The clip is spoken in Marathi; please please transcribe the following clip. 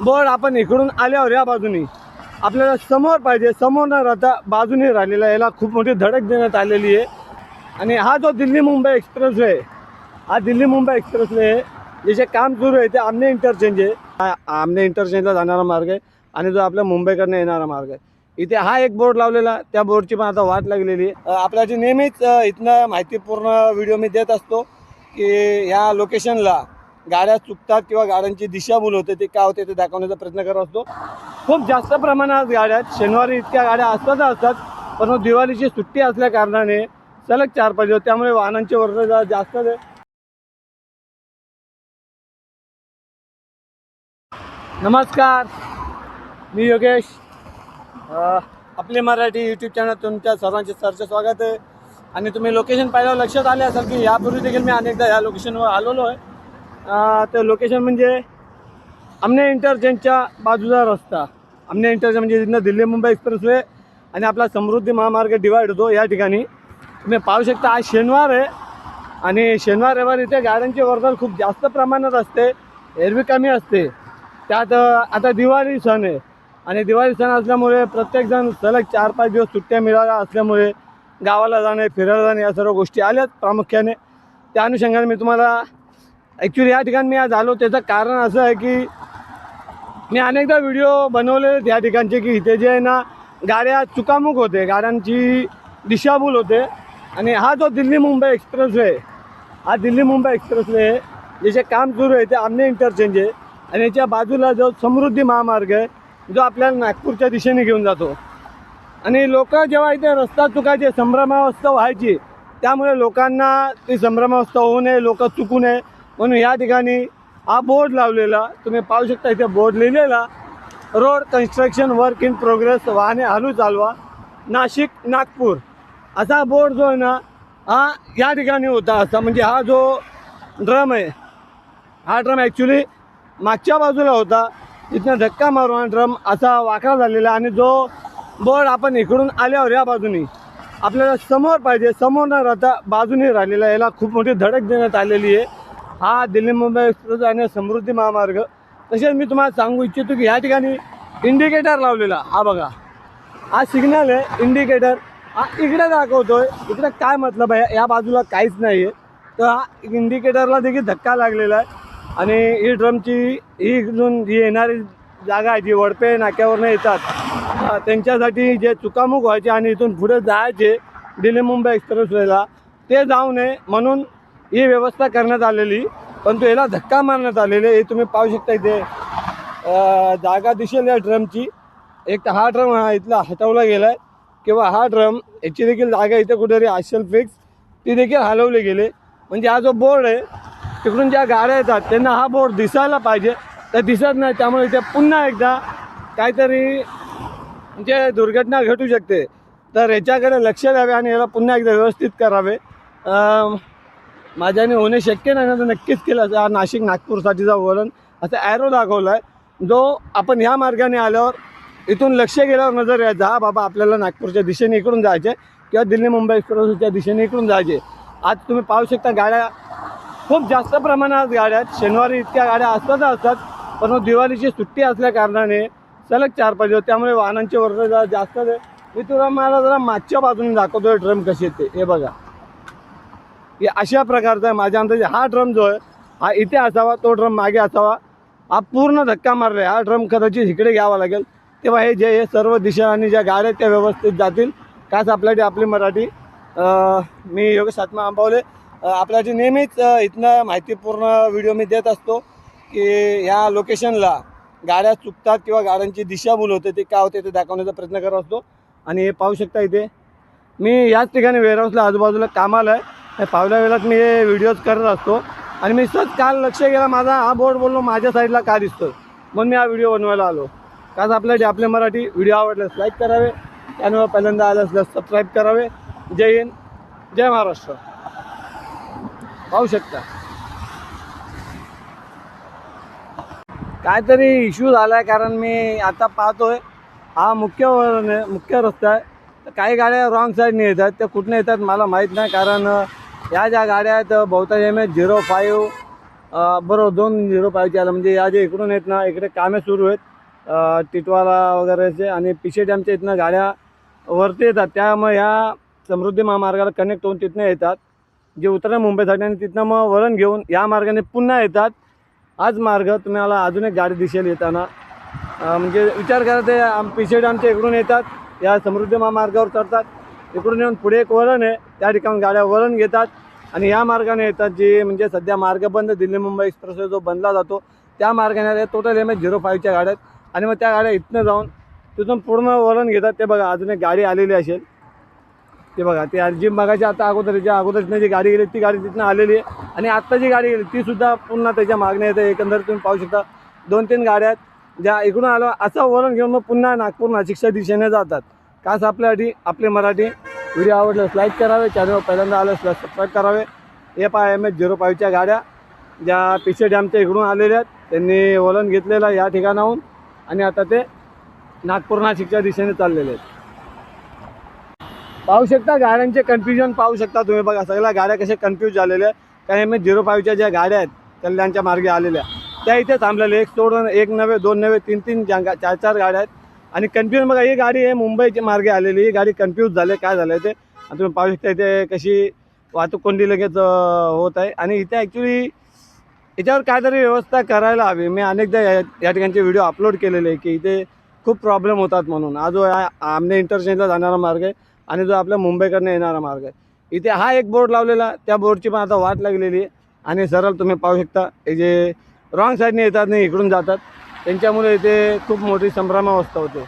बोर्ड आपण इकडून आल्यावर या बाजूनी. आपल्याला समोर पाहिजे समोर न राहता बाजूने राहिलेला याला खूप मोठी धडक देण्यात आलेली आहे. आणि हा जो दिल्ली मुंबई एक्सप्रेसवे आहे हा दिल्ली मुंबई एक्सप्रेसवे आहे जे जे काम सुरू आहे ते आमने इंटरचेंज आहे. हा आमने इंटरचेंजला जाणारा मार्ग आहे आणि जो आपल्या मुंबईकडनं येणारा मार्ग आहे. इथे हा एक बोर्ड लावलेला त्या बोर्डची पण आता वाट लागलेली आहे. आपल्याची नेहमीच इथनं माहितीपूर्ण व्हिडिओ मी देत असतो की ह्या लोकेशनला गाड्या चुकतात किंवा गाड्यांची दिशाभूल होते ते काय होते ते दाखवण्याचा प्रयत्न करत असतो. खूप जास्त प्रमाणात गाड्या आहेत शनिवारी इतक्या गाड्या असतात असतात परंतु दिवाळीची सुट्टी असल्या कारणाने सलग चार पाच दिवस त्यामुळे वाहनांचे वर्ग जास्त आहे. नमस्कार मी योगेश. आपले मराठी यूट्यूब चॅनल तुमच्या सर्वांचे सरचं स्वागत आहे. आणि तुम्ही लोकेशन पाहिल्यावर लक्षात आले असेल की यापूर्वी देखील मी अनेकदा या लोकेशनवर आलेलो आहे. तर ते लोकेशन म्हणजे आमने इंटरचेंजच्या बाजूचा रस्ता. आमने इंटरचेंज म्हणजे इथनं दिल्ली मुंबई एक्सप्रेसवे आणि आपला समृद्धी महामार्ग डिवाईड होतो या ठिकाणी. तुम्ही पाहू शकता आज शनिवार आहे आणि शनिवार रविवार इथे गाड्यांची वर्दळ खूप जास्त प्रमाणात असते. एरवी कमी असते. त्यात आता दिवाळी सण आहे आणि दिवाळी सण असल्यामुळे प्रत्येकजण सलग चार पाच दिवस सुट्ट्या मिळाल्या असल्यामुळे गावाला जाणे फिरायला जाणे या सर्व गोष्टी आल्यात प्रामुख्याने. त्या अनुषंगाने मी तुम्हाला ॲक्च्युली या ठिकाणी मी आज आलो. त्याचं कारण असं आहे की मी अनेकदा व्हिडिओ बनवले आहेत ठिकाणचे की इथे जे आहे ना गाड्या चुकामुक होते. गाड्यांची दिशाभूल होते. आणि हा जो दिल्ली मुंबई एक्सप्रेसवे आहे हा दिल्ली मुंबई एक्सप्रेसवे आहे जे जे काम सुरू आहे ते आमने इंटरचेंज आहे. आणि याच्या बाजूला जो समृद्धी महामार्ग आहे जो आपल्याला नागपूरच्या दिशेने घेऊन जातो. आणि लोक जेव्हा इथे रस्ता चुकायचे संभ्रमावस्था व्हायची त्यामुळे लोकांना ती संभ्रमावस्था होऊ नये लोक चुकू नये. म्हणून या ठिकाणी हा बोर्ड लावलेला तुम्ही पाहू शकता इथे बोर्ड लिहिलेला road construction work in progress वाहने हलू चालवा नाशिक नागपूर. असा बोर्ड जो आहे ना हा या ठिकाणी होता असा म्हणजे हा जो ड्रम आहे हा ड्रम ॲक्च्युली मागच्या बाजूला होता. तिथनं धक्का मारून हा ड्रम असा वाकडा झालेला आणि जो बोर्ड आपण इकडून आल्यावर या बाजूनी आपल्याला समोर पाहिजे समोर न राहता बाजूने राहिलेला याला खूप मोठी धडक देण्यात आलेली आहे. हा दिल्ली मुंबई एक्सप्रेस आणि समृद्धी महामार्ग. तसेच मी तुम्हाला सांगू इच्छितो की ह्या ठिकाणी इंडिकेटर लावलेला. हा बघा. हा सिग्नल आहे इंडिकेटर हा इकडे दाखवतोय. इकडे काय मतलब आहे? या बाजूला काहीच नाही आहे तर हा इंडिकेटरला देखील धक्का लागलेला आहे. आणि ही ड्रमची ही इकडून जी येणारी जागा आहे जी वडपे नाक्यावरनं येतात त्यांच्यासाठी जे चुकामुक व्हायचे आणि इथून पुढे जायचे दिल्ली मुंबई एक्सप्रेसवेला ते जाऊ नये. म्हणून ही व्यवस्था करण्यात आलेली परंतु याला धक्का मारण्यात आलेले हे तुम्ही पाहू शकता इथे. जागा दिसेल या ड्रमची. एक तर हा ड्रम हा इथला हटवला गेला आहे किंवा हा ड्रम याची देखील जागा इथे कुठेतरी असेल फिक्स ती देखील हलवले गेले. म्हणजे हा जो बोर्ड आहे तिकडून ज्या गाड्या येतात त्यांना हा बोर्ड दिसायला पाहिजे. तर दिसत नाही त्यामुळे इथे पुन्हा एकदा काहीतरी म्हणजे दुर्घटना घटू शकते. तर याच्याकडे लक्ष द्यावे आणि याला पुन्हा एकदा व्यवस्थित करावे. माझ्याने होणे शक्य नाही ना तर नक्कीच केलं. असं हा नाशिक नागपूरसाठीचा वळण असं ॲरो दाखवला आहे जो आपण ह्या मार्गाने आल्यावर इथून लक्ष गेल्यावर नजर यायचा हा बाबा आपल्याला नागपूरच्या दिशेने इकडून जायचे किंवा दिल्ली मुंबई एक्सप्रेसच्या दिशेने इकडून जायचे आज तुम्ही पाहू शकता गाड्या खूप जास्त प्रमाणात गाड्या आहेत. शनिवारी इतक्या गाड्या असतात असतात पण दिवाळीची सुट्टी असल्या कारणाने सलग चार पाच त्यामुळे वाहनांचे वर्ग जरा जास्त आहे मी तुला मला जरा मागच्या बाजूने दाखवतोय ड्रम कशी येते. हे बघा. अशा प्रकारचा आहे. माझ्या अंदाजे हा ड्रम जो आहे हा इथे असावा तो ड्रम मागे असावा. हा पूर्ण धक्का मारला आहे. हा ड्रम कदाचित इकडे घ्यावा लागेल. तेव्हा हे जे हे सर्व दिशा आणि ज्या गाड्या त्या व्यवस्थित जातील. काच आपल्यासाठी आपली मराठी मी योगेश आत्मा आंबावले. आपल्याची नेहमीच इथनं माहितीपूर्ण व्हिडिओ मी देत असतो की ह्या लोकेशनला गाड्या चुकतात किंवा गाड्यांची दिशाभूल होते ते काय होते ते दाखवण्याचा प्रयत्न करत असतो. आणि हे पाहू शकता इथे मी याच ठिकाणी वेअरहाऊसला आजूबाजूला कामाला आहे. पावल्या वेळात मी हे व्हिडिओज करत असतो. आणि मी सहज काल लक्ष गेला माझा हा बोर्ड बोललो माझ्या साईडला का दिसतो म्हणून मी हा व्हिडिओ बनवायला आलो. काच आपल्यासाठी आपले मराठी व्हिडिओ आवडल्यास लाईक करावे. त्यामुळे पहिल्यांदा आलं असल्यास सबस्क्राईब करावे. जय हिंद जय महाराष्ट्र. पाहू शकता. काहीतरी इश्यू झाला आहे कारण मी आता पाहतोय. हा मुख्य मुख्य रस्ता आहे. तर काही गाड्या रॉंग साईडने येतात त्या कुठनं येतात मला माहीत नाही कारण या ज्या गाड्या आहेत बहुतांश एम एच झिरो फाईव्ह बरोबर दोन झिरो फायव्हचे आलं. म्हणजे या जे इकडून आहेत ना इकडे कामे सुरू आहेत. टिटवाला वगैरेचे आणि पिशे डॅमच्या इथनं गाड्या वरती येतात. त्यामुळे ह्या समृद्धी महामार्गाला कनेक्ट होऊन तिथनं येतात. जे उतरणार मुंबईसाठी आणि तिथनं मग वळण घेऊन या मार्गाने पुन्हा येतात. आज मार्ग तुम्हाला अजून एक गाडी दिसेल येताना. म्हणजे विचार करा ते आम पिशे डॅमच्या इकडून येतात. या समृद्धी महामार्गावर चढतात. इकडून येऊन पुढे एक वळण आहे. त्या ठिकाणी गाड्या वळण घेतात आणि या मार्गाने येतात जे म्हणजे सध्या मार्ग बंद दिल्ली मुंबई एक्सप्रेसवे जो बनला जातो त्या मार्गाने टोटल एम एच झिरो फाईव्हच्या गाड्या आहेत. आणि मग त्या गाड्या इथनं जाऊन तिथून पूर्ण वळण घेतात. ते बघा अजून एक गाडी आलेली असेल. ते बघा ते जी मगाची आता अगोदर ज्या अगोदरनं जी गाडी गेली ती गाडी तिथनं आलेली आहे. आणि आत्ता जी गाडी गेली तीसुद्धा पुन्हा त्याच्या मागण्या येते एकंदर तुम्ही पाहू शकता दोन तीन गाड्या आहेत. ज्या इकडून आलो असं वळण घेऊन मग पुन्हा नागपूर नाशिकच्या दिशेने जातात. कास आपल्यासाठी आपले मराठी व्हिडिओ आवडल्यास लाईक करावे चॅनल पहिल्यांदा आलं असल्यास सबस्क्राईब करावे. A I M H zero फाईव्हच्या गाड्या ज्या पिसे डॅमच्या इकडून आलेल्या आहेत त्यांनी वलन घेतलेलं आहे या ठिकाणाहून. आणि आता ते नागपूर नाशिकच्या दिशेने चाललेले आहेत. पाहू शकता गाड्यांचे कन्फ्युजन पाहू शकता तुम्ही बघा सगळ्या गाड्या कशा कन्फ्यूज झालेल्या आहेत. कारण एम एच झिरो फाईव्हच्या ज्या गाड्या आहेत कल्याणच्या मार्गे आलेल्या त्या इथे थांबलेल्या एक सोडून एक नव्हे दोन नव्हे तीन तीन ज्या चार चार गाड्या आहेत. आणि कन्फ्युजन बघा ही गाडी आहे मुंबईच्या मार्गे आलेली ही गाडी कन्फ्यूज झाली काय झालं ते? आणि तुम्ही पाहू शकता इथे कशी वाहतूक कोंडी लगेच होत आहे. आणि इथे ॲक्च्युली याच्यावर काहीतरी व्यवस्था करायला हवी. मी अनेकदा या या ठिकाणचे व्हिडिओ अपलोड केलेले आहे की इथे खूप प्रॉब्लेम होतात म्हणून. हा जो आहे आमने इंटरचेंजला जाणारा मार्ग आहे आणि जो आपल्या मुंबईकडनं येणारा मार्ग आहे. इथे हा एक बोर्ड लावलेला त्या बोर्डची पण आता वाट लागलेली आहे. आणि सरळ तुम्ही पाहू शकता हे जे रॉंग साईडने येतात नाही इकडून जातात. त्यांच्यामुळे इथे खूप मोठी संभ्रमावस्था होते.